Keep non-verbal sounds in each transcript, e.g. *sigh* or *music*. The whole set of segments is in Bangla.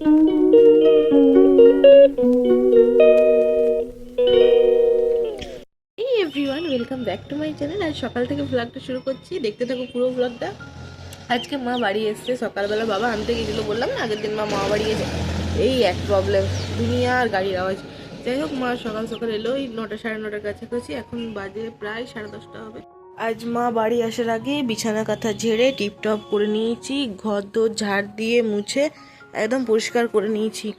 এই everyone welcome back to my channel আজ সকাল থেকে ভ্লগটা শুরু করছি। দেখতে থাকো পুরো ভ্লগটা আজকে মা বাড়ি এসছে, সকালবেলা বাবা আনতে গেছিল বললাম না, আগের দিন মা মা বাড়ি গেছে এই এক প্রবলেম দুনিয়ার গাড়ির আওয়াজ। যাই হোক, মা সকাল সকাল এলো ওই নটা সাড়ে নটার কাছাকাছি, এখন বাজে প্রায় সাড়ে দশটা হবে। আজ মা বাড়ি আসার আগে বিছানা কাঁথা ঝেড়ে টিপটপ করে নিয়েছি, ঘর দোর ঝাড় দিয়ে মুছে একদম পরিষ্কার করে নিয়েছি।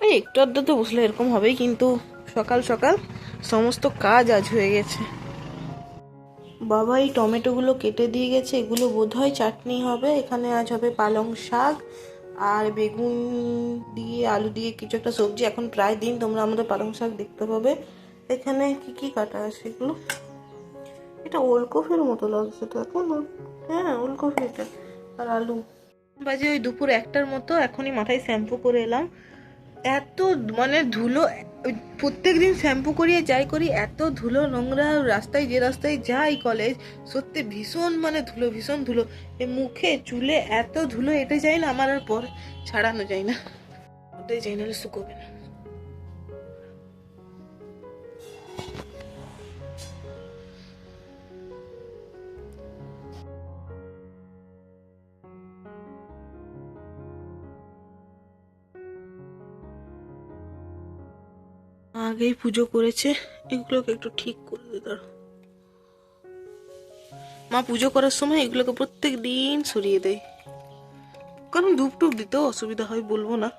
এই একটু আধটু তো বসলে এরকম হবেই, কিন্তু সকাল সকাল সমস্ত কাজ আজ হয়ে গেছে। বাবা, এই টমেটোগুলো কেটে দিয়ে গেছে। এগুলো বোধহয় চাটনি হবে। এখানে আজ হবে পালং শাক আর বেগুন দিয়ে, আলু দিয়ে কিছু একটা সবজি। এখন প্রায় দিন তোমরা আমাদের পালং শাক দেখতে পাবে। এখানে কি কি কাটা আছে এগুলো? এটা ওলকফির মতো লাগছে তো এখন। হ্যাঁ ওলকফি এটা আর আলু। বাজে ওই দুপুর একটার মতো, এখনই মাথায় শ্যাম্পু করে এলাম। এত মানে ধুলো প্রত্যেক দিন শ্যাম্পু করিয়ে যাই করি, এত ধুলো নোংরা, রাস্তায় যে রাস্তায় যাই কলেজ সত্যি ভীষণ মানে ধুলো, ভীষণ ধুলো। এ মুখে, চুলে এত ধুলো, এটা যাই না, আমার আর পর ছাড়ানো যায় না। ওটাই যাই নাহলে শুকোবে না। আগেই পুজো করেছে, এগুলোকে একটু ঠিক করে দে দাঁড়ো মা পুজো করার সময় এগুলোকে প্রত্যেক দিন সরিয়ে দেয়। কারণ ধূপ টুপ দিতেও অসুবিধা হয়, বলব না।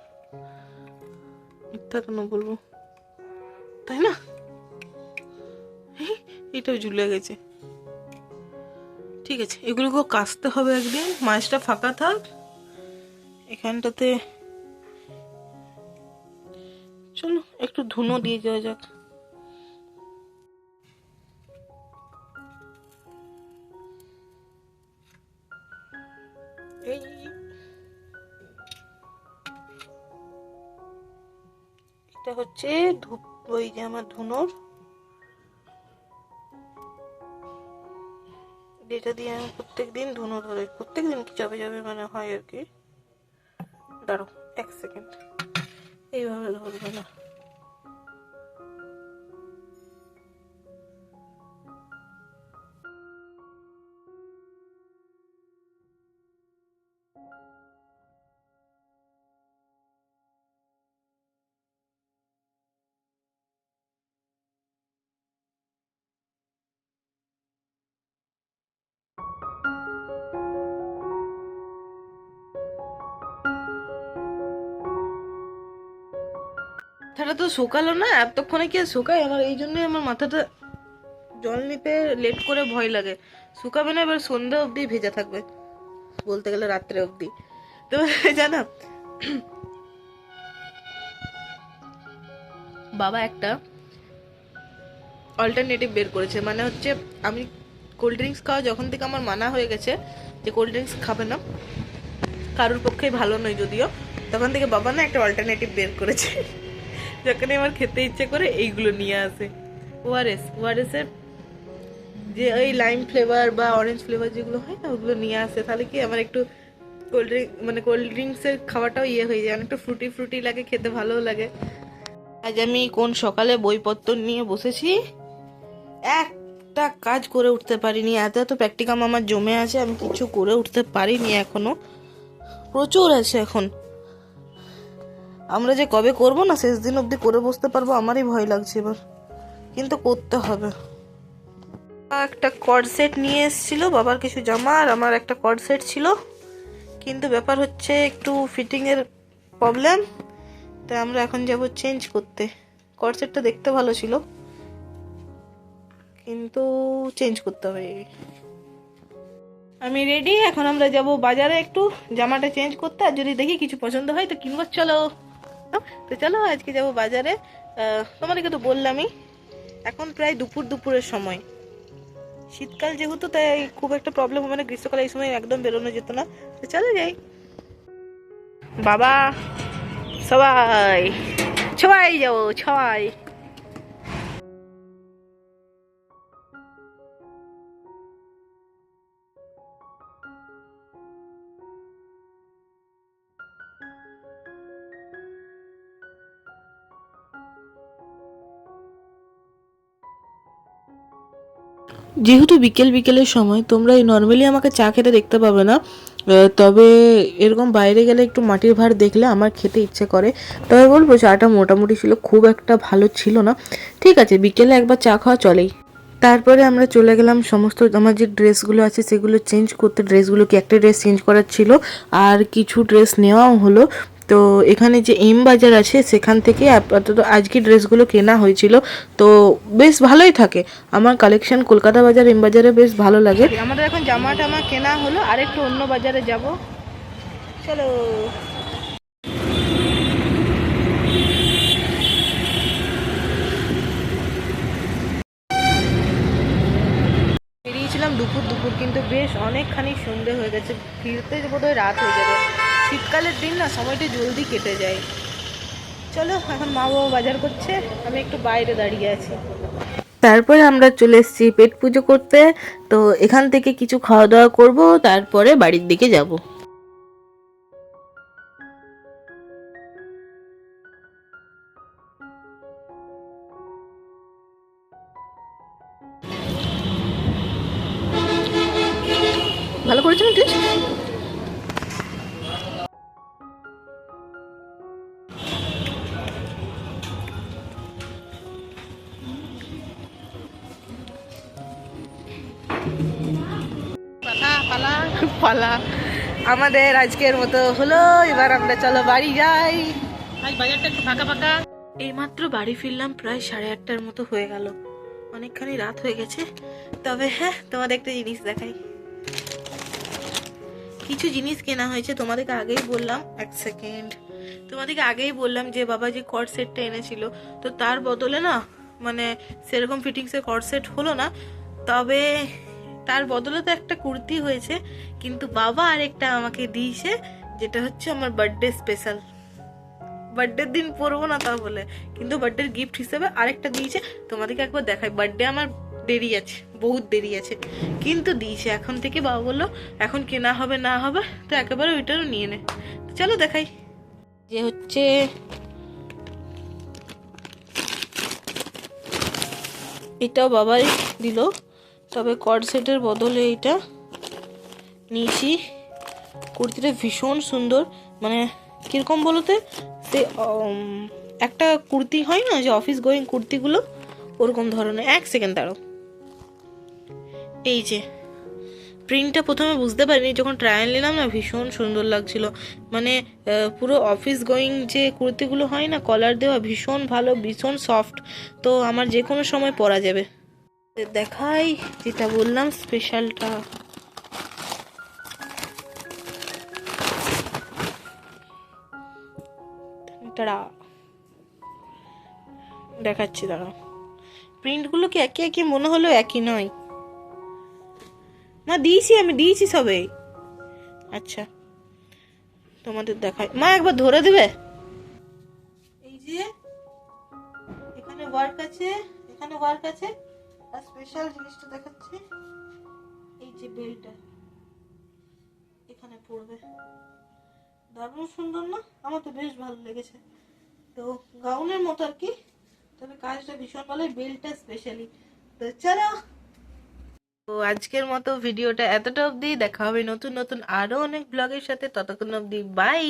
মিথ্যা কেন বলব? তাই না? এটাও ঝুলে গেছে। ঠিক আছে, এগুলোকেও কাচতে হবে একদিন। মাছটা ফাঁকা থাক। এখানটাতে একটু ধুনো দিয়ে যাওয়া যাক। এই এটা হচ্ছে ধূপ ওই যে আমার ধুনোর। যেটা দিয়ে আমি প্রত্যেক দিন ধুনো ধরে প্রত্যেক দিন কি যাবে যাবে মানে হয় আর কি। দাঁড়ো এক সেকেন্ড। এইভাবে ধরবে না। মাথাটা তো শোকালো না, এতক্ষণে কি শোকায়? আমার এই জন্যই আমার মাথাটা জল নিতে লেট করে ভয় লাগে। শুকাবে না, এবার সন্ধ্যা অবধি ভেজা থাকবে, বলতে গেলে রাত্রে অবধি। তো *laughs* জানো, বাবা একটা অল্টারনেটিভ বের করেছে মানে হচ্ছে আমি কোল্ড ড্রিঙ্কস খাওয়া যখন থেকে আমার মানা হয়ে গেছে যে কোল্ড ড্রিঙ্কস খাবে না, কারোর পক্ষেই ভালো নয় যদিও, তখন থেকে বাবা না একটা অল্টারনেটিভ বের করেছে। যখনই আমার খেতে ইচ্ছে করে এইগুলো নিয়ে আসে। ওআরএস ওআরএস এর যে ওই লাইম ফ্লেভার বা অরেঞ্জ ফ্লেভার যেগুলো হয় না, ওগুলো নিয়ে আসে। তাহলে কি আমার একটু কোল্ড ড্রিঙ্ক মানে কোল্ড ড্রিঙ্কসের খাওয়াটাও ইয়ে হয়ে যায়। অনেকটা ফ্রুটি ফ্রুটি লাগে, খেতে ভালোও লাগে। আজ আমি কোন সকালে বইপত্র নিয়ে বসেছি? একটা কাজ করে উঠতে পারিনি। এত এত প্র্যাকটিকাম আমার জমে আছে, আমি কিছু করে উঠতে পারিনি এখনও। প্রচুর আছে এখন। আমরা যে কবে করব না, শেষ দিন অবধি করে বসতে পারব, আমারই ভয় লাগছে এবার। কিন্তু করতে হবে। একটা কর্ড সেট নিয়ে এসেছিল, বাবার কিছু জামা আর আমার একটা কর্ড সেট ছিল। কিন্তু ব্যাপার হচ্ছে একটু ফিটিংয়ের প্রবলেম তাই আমরা এখন যাব চেঞ্জ করতে। কর্ড সেটটা দেখতে ভালো ছিল, কিন্তু চেঞ্জ করতে হবে। আমি রেডি এখন আমরা যাব বাজারে একটু জামাটা চেঞ্জ করতে, আর যদি দেখি কিছু পছন্দ হয় তো কিনবো, চলো। তো চলো, আজকে যাব বাজারে। তোমাদেরকে তো বললামই, এখন প্রায় দুপুর দুপুরের সময়। শীতকাল যেহেতু, তাই খুব একটা প্রবলেম হবে না, গ্রীষ্মকালে এই সময় একদম বেরোনো যেত না। তো চলো যাই। বাবা, সবাই। সবাই যাব সবাই। যেহেতু বিকেল বিকেলের সময় তোমরা এই নর্মালি আমাকে চা খেতে দেখতে পাবে না। তবে এরকম বাইরে গেলে একটু মাটির ভাড় দেখলে আমার খেতে ইচ্ছে করে। তবে বলব, চাটা মোটামুটি ছিল, খুব একটা ভালো ছিল না। ঠিক আছে, বিকেলে একবার চা খাওয়া চলেই। তারপরে আমরা চলে গেলাম, সমস্ত আমার যে ড্রেসগুলো আছে সেগুলো চেঞ্জ করতে ড্রেসগুলোকে একটা ড্রেস চেঞ্জ করার ছিল, আর কিছু ড্রেস নেওয়াও হলো। তো এখানে যে এম বাজার আছে, সেখান থেকে আপাতত আজকে ড্রেসগুলো কেনা হয়েছিল। তো বেশ ভালোই থাকে। আমার কালেকশন কলকাতা বাজার, এম বাজারে বেশ ভালো লাগে। আমাদের এখন জামা টামা কেনা হলো আর একটু অন্য বাজারে যাব। চলো। বেরিয়েছিলাম দুপুর দুপুর কিন্তু বেশ অনেকখানি সন্ধে হয়ে গেছে। ফিরতে বোধহয় রাত হয়ে যাবে। শীতকালের দিন না সময়টা জলদি কেটে যায়। চলো এখন মা বাবা বাজার করছে আমি একটু বাইরে দাঁড়িয়ে আছি। তারপরে আমরা চলে এসেছি পেট পুজো করতে। তো এখান থেকে কিছু খাওয়া দাওয়া করব তারপরে বাড়ির দিকে যাব। ভালো করেছ না টেস্ট? পালা পালা পালা। আমাদের আজকের মতো হলো এবার আমরা চলো বাড়ি যাই। আজ বাজারটা একটু ফাঁকা ফাঁকা। এইমাত্র বাড়ি ফিরলাম প্রায় সাড়ে আটটার মতো হয়ে গেল। অনেকখানি রাত হয়ে গেছে। তবে হ্যাঁ তোমাদের একটা জিনিস দেখাই। কিছু জিনিস কেনা হয়েছে তোমাদেরকে আগেই বললাম এক সেকেন্ড। তোমাদেরকে আগেই বললাম যে বাবা যে কট সেটটা এনেছিল তো তার বদলে না মানে সেরকম ফিটিংসের কট সেট হলো না। তবে তার বদলে তো একটা কুর্তি হয়েছে, কিন্তু বাবা আরেকটা আমাকে দিয়েছে, যেটা হচ্ছে আমার বার্থডে স্পেশাল বার্থডের দিন পরবো না তা বলে, কিন্তু বার্থডের গিফট হিসেবে আরেকটা দিয়েছে, তোমাদেরকে একবার দেখাই। বার্থডে আমার দেরি আছে, বহুত দেরি আছে, কিন্তু দিয়েছে। এখন থেকে বাবা বলল, এখন কেনা হবে, না হবে, তো একেবারে ওইটারও নিয়ে নে। চলো দেখাই। যে হচ্ছে এটাও বাবাই দিল। তবে কর্ড সেটের বদলে এইটা নিয়েছি। কুর্তিটা ভীষণ সুন্দর। মানে কীরকম বলতে সে একটা কুর্তি হয় না যে অফিস গোয়িং কুর্তিগুলো? ওরকম ধরনের। এক সেকেন্ড দাঁড়ো এই যে প্রিন্টটা প্রথমে বুঝতে পারিনি, যখন ট্রায়াল নিলাম না ভীষণ সুন্দর লাগছিল। মানে পুরো অফিস গোয়িং যে কুর্তিগুলো হয় না কলার দেওয়া ভীষণ ভালো, ভীষণ সফট তো আমার যে কোনো সময় পরা যাবে। দেখাই যেটা বললাম স্পেশালটা তারা দেখাচ্ছি, দাঁড়াও। প্রিন্টগুলো কি একে একে মনে হলো একই নয়? না, দিয়েছি আমি, দিয়েছি সবে। আচ্ছা তোমাদের দেখাই। মা, একবার ধরে দেবে? এই যে, এখানে ওয়ার্ক আছে, এখানে ওয়ার্ক আছে। আর স্পেশাল জিনিসটা দেখাচ্ছি। এই যে বেলটা, এখানে পড়বে। দারুণ সুন্দর না? আমার তো বেশ ভালো লেগেছে। তো গাউনের মতো আর কি, তবে কাজটা ভীষণ ভালো বেলটা স্পেশালি তো চলো। তো আজকের মতো ভিডিওটা এতটা অবধি, দেখা হবে নতুন নতুন আরও অনেক ব্লগের সাথে, ততক্ষণ অবধি বাই